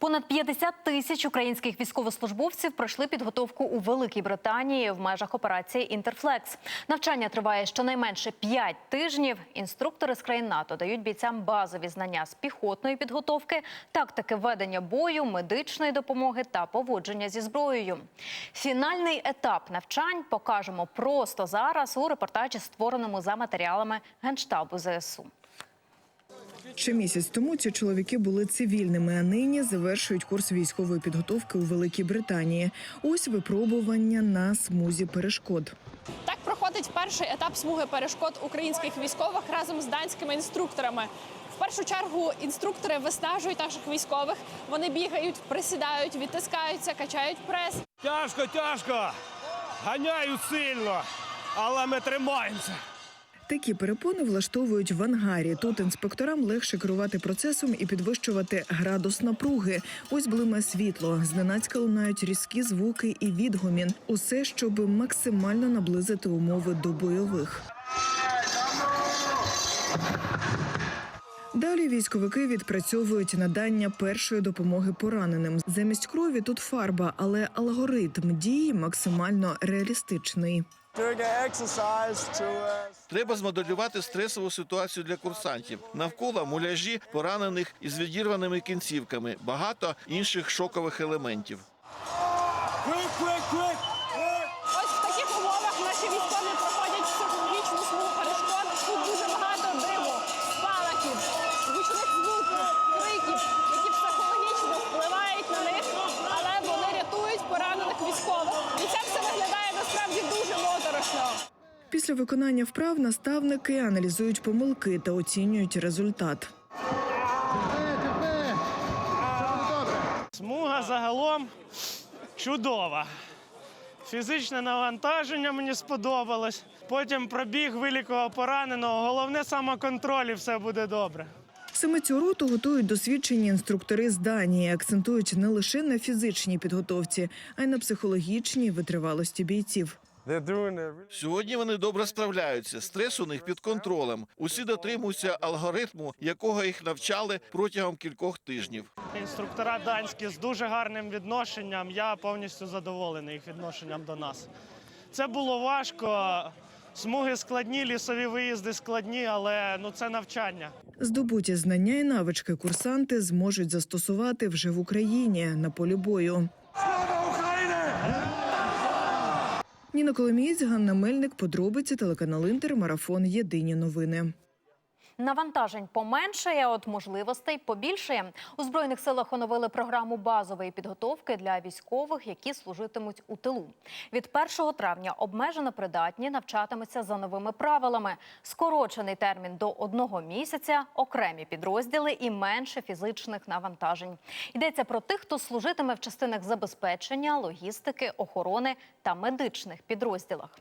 Понад 50 тисяч українських військовослужбовців пройшли підготовку у Великій Британії в межах операції Інтерфлекс. Навчання триває щонайменше 5 тижнів. Інструктори з країн НАТО дають бійцям базові знання з піхотної підготовки, тактики ведення бою, медичної допомоги та поводження зі зброєю. Фінальний етап навчань покажемо просто зараз у репортажі, створеному за матеріалами Генштабу ЗСУ. Ще місяць тому ці чоловіки були цивільними, а нині завершують курс військової підготовки у Великій Британії. Ось випробування на смузі перешкод. Так проходить перший етап смуги перешкод українських військових разом з данськими інструкторами. В першу чергу інструктори виснажують наших військових. Вони бігають, присідають, відтискаються, качають прес. Тяжко, тяжко. Ганяють сильно, але ми тримаємося. Такі перепони влаштовують в ангарі. Тут інспекторам легше керувати процесом і підвищувати градус напруги. Ось блиме світло. Зненацька лунають різкі звуки і відгомін. Усе, щоб максимально наблизити умови до бойових. Далі військовики відпрацьовують надання першої допомоги пораненим. Замість крові тут фарба, але алгоритм дії максимально реалістичний. Треба змоделювати стресову ситуацію для курсантів. Навколо муляжі поранених із відірваними кінцівками, багато інших шокових елементів. Після виконання вправ наставники аналізують помилки та оцінюють результат. Смуга загалом чудова. Фізичне навантаження мені сподобалось. Потім пробіг вилікував пораненого. Головне самоконтроль і все буде добре. Саме цю роту готують досвідчені інструктори з Данії. Акцентують не лише на фізичній підготовці, а й на психологічній витривалості бійців. Сьогодні вони добре справляються. Стрес у них під контролем. Усі дотримуються алгоритму, якого їх навчали протягом кількох тижнів. Інструктора данські з дуже гарним відношенням. Я повністю задоволений їх відношенням до нас. Це було важко. Смуги складні, лісові виїзди складні, але ну це навчання. Здобуті знання і навички курсанти зможуть застосувати вже в Україні на полі бою. Ніна Коломієць, Ганна Мельник, подробиці телеканал Інтер, марафон. Єдині новини. Навантажень поменшає, от можливостей побільшає. У збройних силах оновили програму базової підготовки для військових, які служитимуть у тилу. Від 1 травня обмежено придатні навчатимуться за новими правилами. Скорочений термін до одного місяця, окремі підрозділи і менше фізичних навантажень. Йдеться про тих, хто служитиме в частинах забезпечення, логістики, охорони та медичних підрозділах.